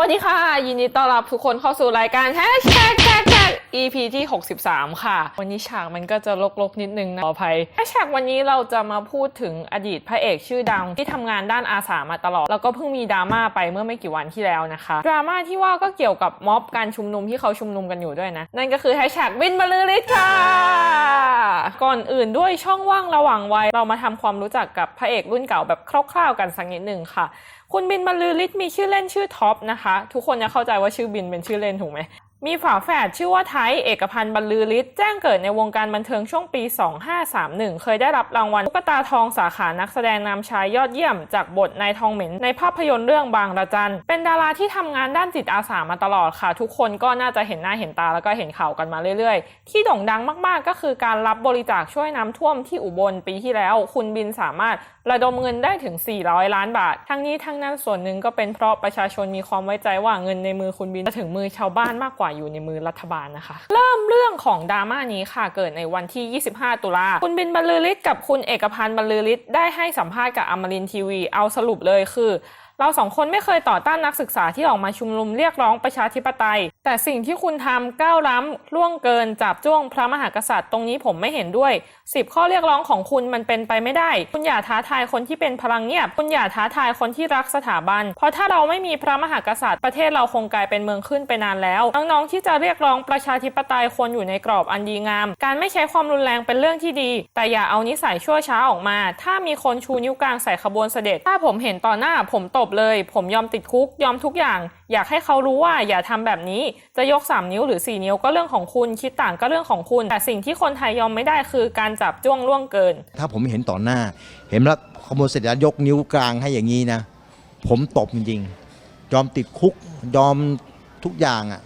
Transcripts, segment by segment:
วัสดีค่ะ ยินดีต้อนรับทุกคนเข้าสู่รายการแฮชแท็กแท็กแท็ก EP ที่ 63 ค่ะ วันนี้ฉากมันก็จะลกๆ นิดนึงนะขออภัยแฮชแท็กวันนี้เราจะมาพูดถึงอดีตพระเอกชื่อดังที่ทำงานด้านอาสามาตลอด แล้วก็เพิ่งมีดราม่าไปเมื่อไม่กี่วันที่แล้วนะคะ ดราม่าที่ว่าก็เกี่ยวกับม็อบการชุมนุมที่เขาชุมนุมกันอยู่ด้วยนะ นั่นก็คือแฮชแท็กบินบรรลือฤทธิ์ค่ะ ก่อนอื่นด้วยช่องว่างระหว่างวัยเรามาทำความรู้จักกับพระเอกรุ่นเก่าแบบคร่าวๆกันสักนิดนึงค่ะ คุณบินบรรลือฤทธิ์มีชื่อเล่นชื่อท็อปนะคะ ทุกคนจะเข้าใจว่าชื่อบินเป็นชื่อเล่นถูกไหม มีฝาแฝดชื่อว่าไทยเอกพันธ์บรรลือฤทธิ์แจ้งเกิดในวงการบันเทิงช่วงปี 2531 เคยได้รับรางวัลตุ๊กตาทองสาขานักแสดงนำชายยอดเยี่ยม จากบทนายทองเหม็นในภาพยนตร์เรื่องบางระจัน เป็นดาราที่ทำงานด้านจิตอาสามาตลอดค่ะ ทุกคนก็น่าจะเห็นหน้าเห็นตาแล้วก็เห็นข่าวกันมาเรื่อยๆ ที่โด่งดังมากๆ ก็คือการรับบริจาคช่วยน้ำท่วมที่อุบลปีที่แล้ว คุณบินสามารถระดมเงินได้ถึง 400 ล้านบาท ทั้งนี้ทั้งนั้นส่วนหนึ่งก็เป็นเพราะประชาชนมีความไว้ใจว่าเงินในมือคุณบินจะถึงมือชาวบ้านมากกว่าอยู่ในมือรัฐบาลนะคะ เริ่มเรื่องของดราม่านี้ค่ะเกิดในวันที่ 25 ตุลาคุณบินบรรลือฤทธิ์กับคุณเอกพันธ์บรรลือฤทธิ์ได้ให้สัมภาษณ์กับอมรินทีวี เอาสรุปเลยคือ เราสองคนไม่เคยต่อต้านนักศึกษาที่ออกมาชุมนุมเรียกร้องประชาธิปไตย แต่สิ่งที่คุณทำก้าวล้ำล่วงเกินจับจ้วงพระมหากษัตริย์ตรงนี้ผมไม่เห็นด้วย 10 ข้อเรียกร้องของคุณมันเป็นไปไม่ได้ คุณอย่าท้าทายคนที่เป็นพลังเงียบ คุณอย่าท้าทายคนที่รักสถาบัน เพราะถ้าเราไม่มีพระมหากษัตริย์ประเทศเราคงกลายเป็นเมืองขึ้นไปนานแล้ว น้องๆที่จะเรียกร้องประชาธิปไตยควรอยู่ในกรอบอันดีงาม การไม่ใช้ความรุนแรงเป็นเรื่องที่ดี แต่อย่าเอานิสัยชั่วช้าออกมา ถ้ามีคนชูนิ้วกลางใส่ขบวนเสด็จ ถ้าผมเห็นต่อหน้าผมตบเลย ผมยอมติดคุกยอมทุกอย่าง อยากให้เขารู้ว่าอย่าทำแบบนี้จะยก 3 นิ้วหรือ 4 นิ้วก็เรื่องของคุณคิดต่างก็เรื่องของคุณ แต่สิ่งที่คนไทยยอมไม่ได้คือการจับจ้วงล่วงเกิน ถ้าผมเห็นต่อหน้า เห็นแล้วขโมยเสร็จแล้วยกนิ้วกลางให้อย่างนี้นะ ผมตบจริงๆยอมติดคุกยอมทุกอย่างอะ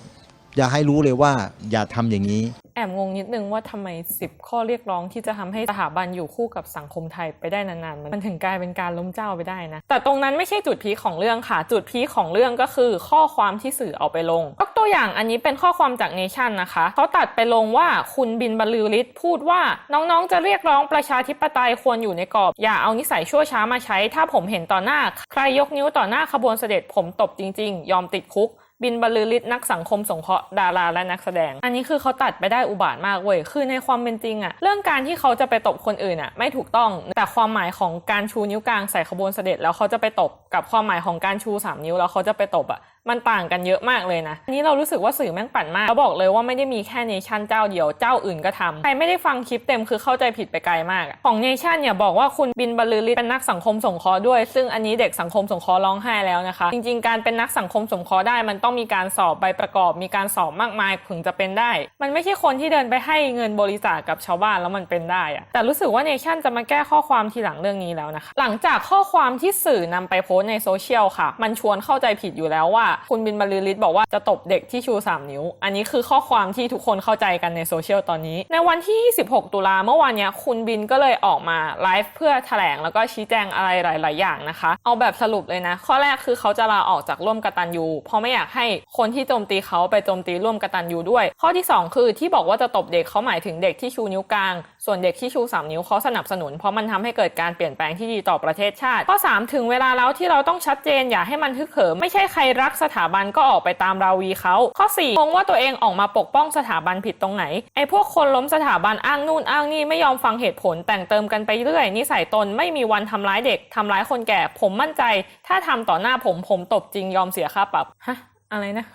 อย่าให้รู้เลยว่าอย่าทำอย่างนี้ แอบงงนิดนึงว่าทำไม 10 ข้อเรียกร้องที่จะทำให้สถาบันอยู่คู่กับสังคมไทยไปได้นานๆ มันถึงกลายเป็นการล้มเจ้าไปได้นะ แต่ตรงนั้นไม่ใช่จุดพีของเรื่องค่ะ จุดพีของเรื่องก็คือข้อความที่สื่อเอาไปลงยกตัวอย่างอันนี้เป็นข้อความจากเนชั่นนะคะเขาตัดไปลงว่าคุณบินบรรลือฤทธิ์พูดว่าน้องๆ จะเรียกร้องประชาธิปไตยควรอยู่ในกรอบ อย่าเอานิสัยชั่วช้ามาใช้ ถ้าผมเห็นต่อหน้า ใครยกนิ้วต่อหน้าขบวนเสด็จผมตบจริง ๆ ยอมติดคุก บินบรรลือฤทธิ์นักสังคมสงเคราะห์ดาราและนักแสดง อันนี้คือเขาตัดไปได้อุบาทมากเว้ย คือในความเป็นจริงอะเรื่องการที่เขาจะไปตบคนอื่นอะไม่ถูกต้อง แต่ความหมายของการชูนิ้วกลางใส่ขบวนเสด็จแล้วเขาจะไปตบกับความหมายของการชูสามนิ้วแล้วเขาจะไปตบอะมันต่างกันเยอะมากเลยนะอันนี้เรารู้สึกว่าสื่อแม่งปั่นมากแล้วบอกเลยว่าไม่ได้มีแค่เนชั่นเจ้าเดียวเจ้าอื่นก็ทำใครไม่ได้ฟังคลิปเต็มคือเข้าใจผิดไปไกลมาก ของเนชั่นเนี่ยบอกว่าคุณบินบรรลือฤทธิ์เป็นนักสังคมสงเคราะห์ด้วย ซึ่งอันนี้เด็กสังคมสงเคราะห์ร้องไห้แล้วนะคะ จริง ๆ การเป็นนักสังคมสงเคราะห์ได้ มันต้องมีการสอบใบประกอบ มีการสอบมากมายถึงจะเป็นได้ มันไม่ใช่คนที่เดินไปให้เงินบริจาคกับชาวบ้านแล้วมันเป็นได้อะแต่รู้สึกว่าเนชั่นจะมาแก้ข้อความทีหลังเรื่องนี้แล้วนะคะ หลังจากข้อความที่สื่อนำไปโพสในโซเชียลค่ะ มันชวนเข้าใจผิดอยู่แล้วว่าคุณบินบรรลือฤทธิ์บอกว่าจะตบเด็กที่ชู 3 นิ้ว อันนี้คือข้อความที่ทุกคนเข้าใจกันในโซเชียลตอนนี้ ในวันที่26ตุลาเมื่อวานเนี้ยคุณบินก็เลยออกมาไลฟ์เพื่อแถลงแล้วก็ชี้แจงอะไรหลาย ๆ อย่างนะคะ เอาแบบสรุปเลยนะ ข้อแรกคือเขาจะลาออกจากร่วมกตันยูเพราะไม่อยากให้คนที่โจมตีเขาไปโจมตีร่วมกตันยูด้วย ข้อที่ 2 คือที่บอกว่าจะตบเด็กเขาหมายถึงเด็กที่ชูนิ้วกลาง ส่วนเด็กที่ชู 3 นิ้วเขาสนับสนุน เพราะมันทำให้เกิดการเปลี่ยนแปลงที่ดีต่อประเทศชาติ ข้อ 3 ถึงเวลาแล้วที่เราต้องชัดเจนอย่าให้มันทึกเหิมไม่ใช่ใครรักสถาบันก็ออกไปตามราวีเขาข้อ4งงว่าตัวเองออกมาปกป้องสถาบันผิดตรงไหนไอ้พวกคนล้มสถาบันอ้างนู่นอ้างนี่ไม่ยอมฟังเหตุผลแต่งเติมกันไปเรื่อยนิสัยตนไม่มีวันทำร้ายเด็กทำร้ายคนแก่ ผมมั่นใจ ถ้าทำต่อหน้าผมผมตบจริงยอมเสียค่าปรับฮะอะไรนะ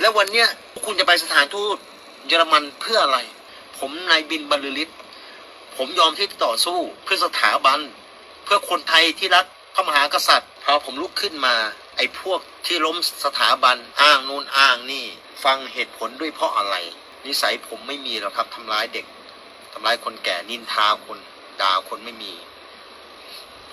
แล้ววันเนี้ยคุณจะไปสถานทูตเยอรมันเพื่ออะไร ผมนายบินบรรลือฤทธิ์ผมยอมที่จะต่อสู้เพื่อสถาบัน เพื่อคนไทยที่รักพระมหากษัตริย์พอผมลุกขึ้นมา ไอ้พวกที่ล้มสถาบันอ้างนู่นอ้างนี่ ฟังเหตุผลด้วยเพราะอะไร นิสัยผมไม่มีหรอกครับทำร้ายเด็กทำร้ายคนแก่นินทาคนด่าคนไม่มี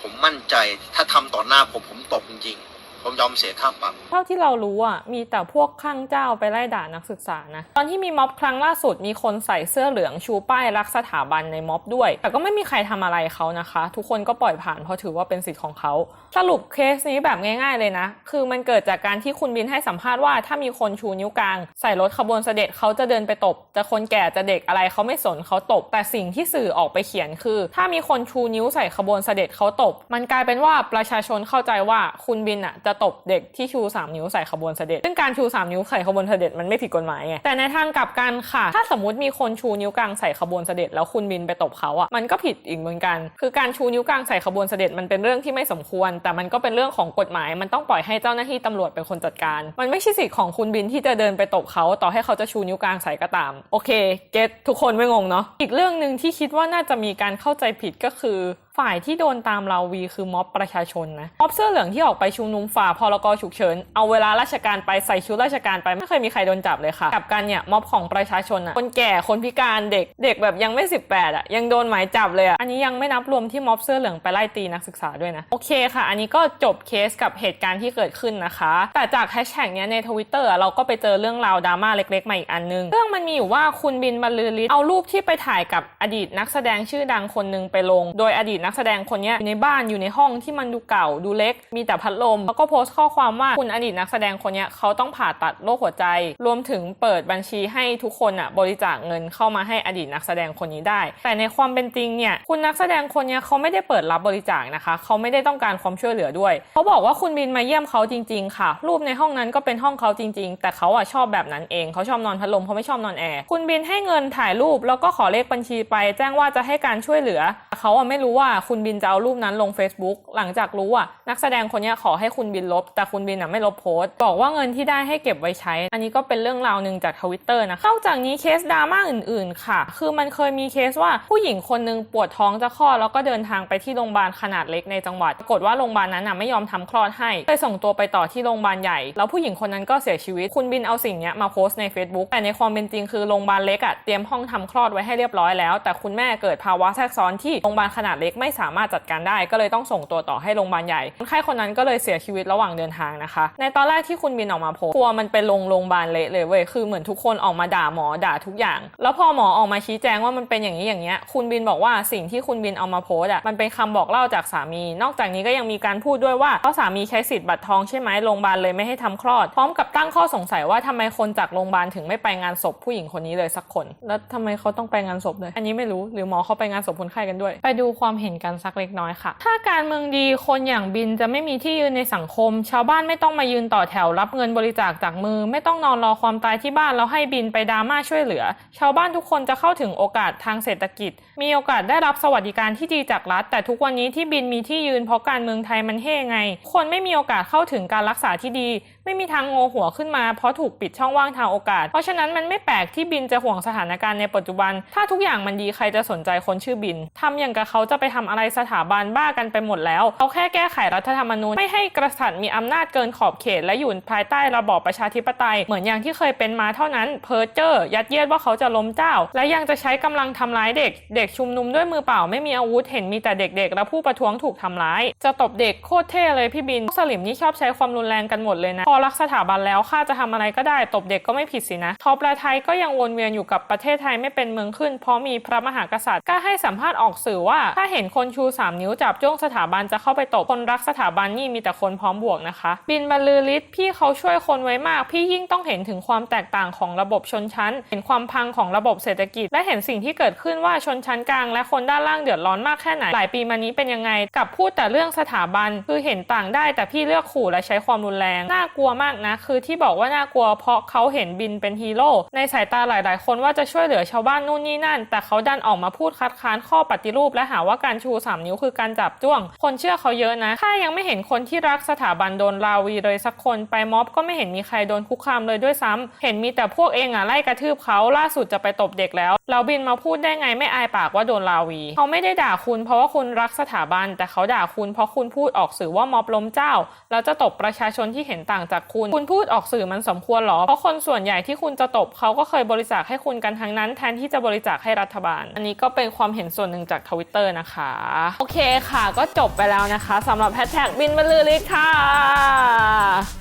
ผมมั่นใจถ้าทำต่อหน้าผมผมตบจริง ผมยอมเสียค่าปรับ เท่าที่เรารู้อะมีแต่พวกข้างเจ้าไปไล่ด่านักศึกษานะตอนที่มีม็อบครั้งล่าสุดมีคนใส่เสื้อเหลืองชูป้ายรักสถาบันในม็อบด้วย แต่ก็ไม่มีใครทำอะไรเขานะคะ ทุกคนก็ปล่อยผ่านเพราะถือว่าเป็นสิทธิ์ของเขา สรุปเคสนี้แบบง่าย ๆเลยนะ คือมันเกิดจากการที่คุณบินให้สัมภาษณ์ว่าถ้ามีคนชูนิ้วกลาง ใส่รถขบวนเสด็จเขาจะเดินไปตบ จะคนแก่จะเด็กอะไรเขาไม่สนเขาตบ แต่สิ่งที่สื่อออกไปเขียนคือ ถ้ามีคนชูนิ้วใส่ขบวนเสด็จเขาตบ มันกลายเป็นว่าประชาชนเข้าใจว่าคุณบินอะจะจะตบเด็กที่ชู 3 นิ้วใส่ขบวนเสด็จ ซึ่งการชู 3 นิ้วใส่ขบวนเสด็จมันไม่ผิดกฎหมายไง แต่ในทางกลับกันค่ะ ถ้าสมมติมีคนชูนิ้วกลางใส่ขบวนเสด็จ แล้วคุณบินไปตบเขาอะ มันก็ผิดอีกเหมือนกัน คือการชูนิ้วกลางใส่ขบวนเสด็จมันเป็นเรื่องที่ไม่สมควร แต่มันก็เป็นเรื่องของกฎหมาย มันต้องปล่อยให้เจ้าหน้าที่ตำรวจเป็นคนจัดการ มันไม่ใช่สิทธิ์ของคุณบินที่จะเดินไปตบเขา ต่อให้เขาจะชูนิ้วกลางใส่ก็ตาม โอเค เก็ตทุกคนไม่งงเนาะ อีกเรื่องหนึ่งที่คิดว่าน่าจะมีการเข้าใจผิดก็คือฝ่ายที่โดนตามเราวีคือม็อบประชาชนนะม็อบเสื้อเหลืองที่ออกไปชุมนุมฝ่าพรกฉุกเฉินเอาเวลาราชการไปใส่ชุดราชการไปไม่เคยมีใครโดนจับเลยค่ะกับกันเนี่ยม็อบของประชาชนอะคนแก่คนพิการเด็กเด็กแบบยังไม่ 18อะยังโดนหมายจับเลยอะอันนี้ยังไม่นับรวมที่ม็อบเสื้อเหลืองไปไล่ตีนักศึกษาด้วยนะโอเคค่ะ อันนี้ก็จบเคสกับเหตุการณ์ที่เกิดขึ้นนะคะ แต่จากแฮชแท็กเนี้ยในทวิตเตอร์เราก็ไปเจอเรื่องราวดราม่าเล็กๆมาอีกอันนึงเรื่องมันมีอยู่ว่าคุณบินบรรลือฤทธิ์เอารูปที่ไปถ่ายกับอดีตนักแสดงชื่อดังคนหนึงไปลง โดยอดีตนักแสดงคนนี้อยู่ในบ้านอยู่ในห้องที่มันดูเก่าดูเล็ก มีแต่พัดลม แล้วก็โพสต์ข้อความว่าคุณอดีตนักแสดงคนนี้เขาต้องผ่าตัดโรคหัวใจ รวมถึงเปิดบัญชีให้ทุกคนอะบริจาคเงินเข้ามาให้อดีตนักแสดงคนนี้ได้ แต่ในความเป็นจริงเนี่ยคุณนักแสดงคนนี้เขาไม่ได้เปิดรับบริจาคนะคะ เขาไม่ได้ต้องการความช่วยเหลือด้วย เขาบอกว่าคุณบินมาเยี่ยมเขาจริง ๆ ค่ะ รูปในห้องนั้นก็เป็นห้องเขาจริง ๆ แต่เขาอะชอบแบบนั้นเองเขาชอบนอนพัดลมเขาไม่ชอบนอนแอร์คุณบินให้เงินถ่ายรูปแล้วก็ขอเลขบัญชีไป แจ้งว่าจะให้การช่วยเหลือเขาอะไม่รู้ว่าคุณบินจะเอารูปนั้นลง Facebook หลังจากรู้อะนักแสดงคนนี้ขอให้คุณบินลบ แต่คุณบินอะไม่ลบโพสต์บอกว่าเงินที่ได้ให้เก็บไว้ใช้ อันนี้ก็เป็นเรื่องราวหนึ่งจากทวิตเตอร์นะนอกจากนี้เคสดราม่าอื่น ๆ ค่ะ คือมันเคยมีเคสว่าผู้หญิงคนหนึงปวดท้องจะคลอดแล้วก็เดินทางไปที่โรงพยาบาลขนาดเล็กในจังหวัดปรากฏว่าโรงพยาบาลนั้นอะไม่ยอมทำคลอดให้เลยส่งตัวไปต่อที่โรงพยาบาลใหญ่ แล้วผู้หญิงคนนั้นก็เสียชีวิต คุณบินเอาสิ่งนี้มาโพสต์ใน Facebook แต่ในความเป็นจริงคือโรงพยาบาลเล็กอะเตรียมห้องทำคลอดไว้ให้เรียบร้อยแล้ว แต่คุณแม่เกิดภาวะแทรกซ้อนที่โรงพยาบาลขนาดเล็กไม่สามารถจัดการได้ ก็เลยต้องส่งตัวต่อให้โรงพยาบาลใหญ่คนไข้คนนั้นก็เลยเสียชีวิตระหว่างเดินทางนะคะ ในตอนแรกที่คุณบินออกมาโพสต์ทัวมันเป็นลงโรงพยาบาลเละเลยเว้ยคือเหมือนทุกคนออกมาด่าหมอด่าทุกอย่าง แล้วพอหมอออกมาชี้แจงว่ามันเป็นอย่างนี้อย่างเงี้ยคุณบินบอกว่าสิ่งที่คุณบินเอามาโพส์อะมันเป็นคำบอกเล่าจากสามี นอกจากนี้ก็ยังมีการพูดด้วยว่าเพราะสามีใช้สิทธิ์บัตรทองใช่ไหมโรงพยาบาลเลยไม่ให้ทำคลอด พร้อมกับตั้งข้อสงสัยว่าทำไมคนจากโรงพยาบาลถึงไม่ไปงานศพผู้หญิงคนนี้เลยสักคน แล้วทำไมเขาต้องไปงานศพเลย อันนี้ไม่รู้หรือหมอเขาไปงานศพคนไข้กันด้วย ไปดูความเห็นกันสักเล็กน้อยค่ะ ถ้าการเมืองดีคนอย่างบินจะไม่มีที่ยืนในสังคม ชาวบ้านไม่ต้องมายืนต่อแถวรับเงินบริจาคจากมือ ไม่ต้องนอนรอความตายที่บ้านแล้วให้บินไปดราม่าช่วยเหลือ ชาวบ้านทุกคนจะเข้าถึงโอกาสทางเศรษฐกิจ มีโอกาสได้รับสวัสดิการที่ดีจากรัฐ แต่ทุกวันนี้ที่บินมีที่ยืนเพราะการเมืองไทยมันเฮ่ไง คนไม่มีโอกาสเข้าถึงการรักษาที่ดีไม่มีทางโงหัวขึ้นมาเพราะถูกปิดช่องว่างทางโอกาส เพราะฉะนั้นมันไม่แปลกที่บินจะห่วงสถานการณ์ในปัจจุบัน ถ้าทุกอย่างมันดีใครจะสนใจคนชื่อบินทำอย่างกับเขาจะไปทำอะไรสถาบันบ้ากันไปหมดแล้วเขาแค่แก้ไขรัฐธรรมนูญไม่ให้กษัตริย์มีอำนาจเกินขอบเขต และอยู่ภายใต้ระบอบประชาธิปไตย เหมือนอย่างที่เคยเป็นมาเท่านั้นเพอเจอร์ยัดเยียดว่าเขาจะล้มเจ้า และยังจะใช้กำลังทำร้ายเด็ก เด็กชุมนุมด้วยมือเปล่าไม่มีอาวุธเห็นมีแต่เด็กๆ และผู้ประท้วงถูกทำร้าย จะตบเด็กโคตรเท่เลยพี่บินสลิมนี่ชอบใช้ความรุนแรงกันหมดเลยนะพอรักสถาบันแล้วข้าจะทำอะไรก็ได้ตบเด็กก็ไม่ผิดสินะท็อปและไทยก็ยังวนเวียนอยู่กับประเทศไทยไม่เป็นเมืองขึ้น เพราะมีพระมหากษัตริย์กล้าให้สัมภาษณ์ออกสื่อว่า ถ้าเห็นคนชู 3 นิ้วจับจ้วงสถาบันจะเข้าไปตบคนรักสถาบันนี่มีแต่คนพร้อมบวกนะคะ บินบรรลือฤทธิ์พี่เขาช่วยคนไว้มาก พี่ยิ่งต้องเห็นถึงความแตกต่างของระบบชนชั้น เห็นความพังของระบบเศรษฐกิจ และเห็นสิ่งที่เกิดขึ้นว่าชนชั้นกลาง และคนด้านล่างเดือดร้อนมากแค่ไหนหลายปีมานี้เป็นยังไงกับพูดแต่เรื่องสถาบันคือเห็นต่างได้แต่พี่เลือกขู่และใช้ความรุนแรงน่ากลัวมากนะ คือที่บอกว่าน่ากลัวเพราะเขาเห็นบินเป็นฮีโร่ในสายตาหลาย ๆ คนว่าจะช่วยเหลือชาวบ้านนู่นนี่นั่น แต่เขาดันออกมาพูดคัดค้านข้อปฏิรูป และหาว่าการชู 3 นิ้วคือการจับจ้วง คนเชื่อเขาเยอะนะ ถ้ายังไม่เห็นคนที่รักสถาบันโดนราวีเลยสักคนไปม็อบก็ไม่เห็นมีใครโดนคุกคามเลยด้วยซ้ำเห็นมีแต่พวกเองอะไล่กระทืบเขาล่าสุดจะไปตบเด็กแล้วเราบินมาพูดได้ไงไม่อายปากว่าโดนราวี เขาไม่ได้ด่าคุณเพราะว่าคุณรักสถาบัน แต่เขาด่าคุณเพราะคุณพูดออกสื่อว่าม็อบล้มเจ้าแล้วจะตบประชาชนที่เห็นต่างจากคุณ คุณพูดออกสื่อมันสมควรหรอ เพราะคนส่วนใหญ่ที่คุณจะตบเขาก็เคยบริจาคให้คุณกันทั้งนั้น แทนที่จะบริจาคให้รัฐบาล อันนี้ก็เป็นความเห็นส่วนหนึ่งจากทวิตเตอร์นะคะ โอเคค่ะ ก็จบไปแล้วนะคะสำหรับแฮชแท็กบินบรรลือฤทธิ์ค่ะ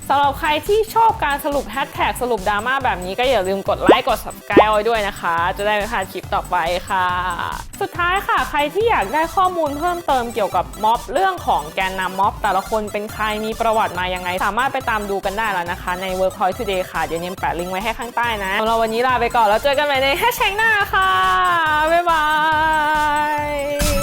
สำหรับใครที่ชอบการสรุปแฮชแท็กสรุปดราม่าแบบนี้ก็อย่าลืมกดไลค์กด subscribe ไว้ด้วยนะคะ จะได้ไม่พลาดคลิปต่อไปค่ะ สุดท้ายค่ะ ใครที่อยากได้ข้อมูลเพิ่มเติมเกี่ยวกับม็อบเรื่องของแกนนำม็อบแต่ละคนเป็นใครมีประวัติมายังไง สามารถไปตามดูกันได้แล้วนะคะ ใน Workpoint Today ค่ะ เดี๋ยวเนมแปะลิงก์ไว้ให้ข้างใต้นะสำหรับวันนี้ลาไปก่อนแล้วเจอกันใหม่ในแฮชแท็กหน้าค่ะ บ๊ายบาย